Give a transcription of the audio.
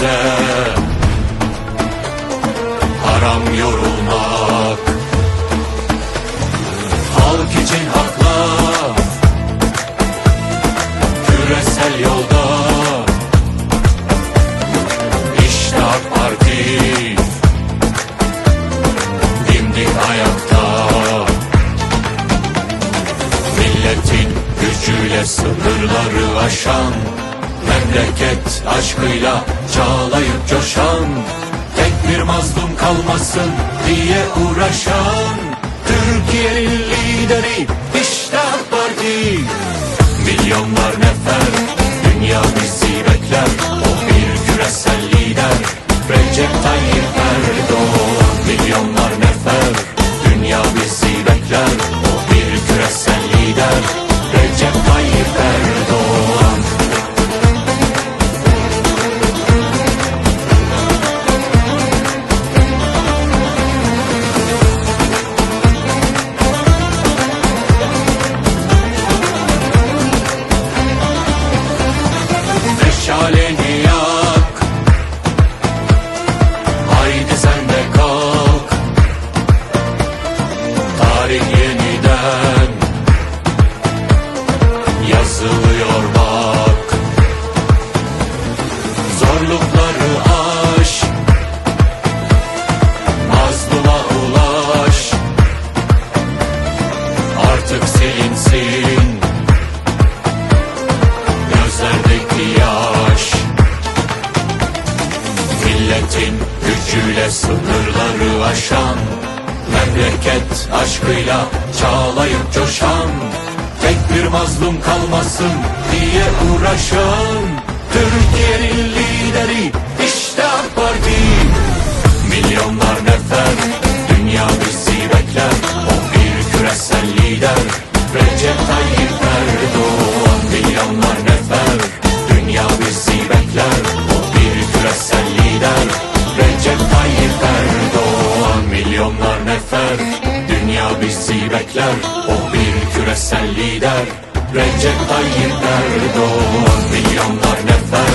bize. Haram yorulmak. Halk için haklar Küresel yolda. İşte AK Parti. Dimdik ayakta. Milletin gücüyle sınırları aşan Memleket aşkıyla çağlayıp coşan Tek bir mazlum kalmasın diye uğraşan. Türkiye'nin lideri işte Parti. Milyonlar nefer dünya bizi bekler Meşaleni yak. Haydi sen de kalk. Tarih yeniden Yazılıyor Milletin gücüyle sınırları aşan Memleket aşkıyla çağlayıp coşan Tek bir mazlum kalmasın diye uğraşan Türkiye'nin lideri işte AK Parti. Milyonlar nefer dünya bizi bekler O bir küresel lider Recep Tayyip Erdoğan. Milyonlar nefer Milyonlar nefer dünya bizi bekler O bir küresel lider Recep Tayyip Erdoğan. Milyonlar nefer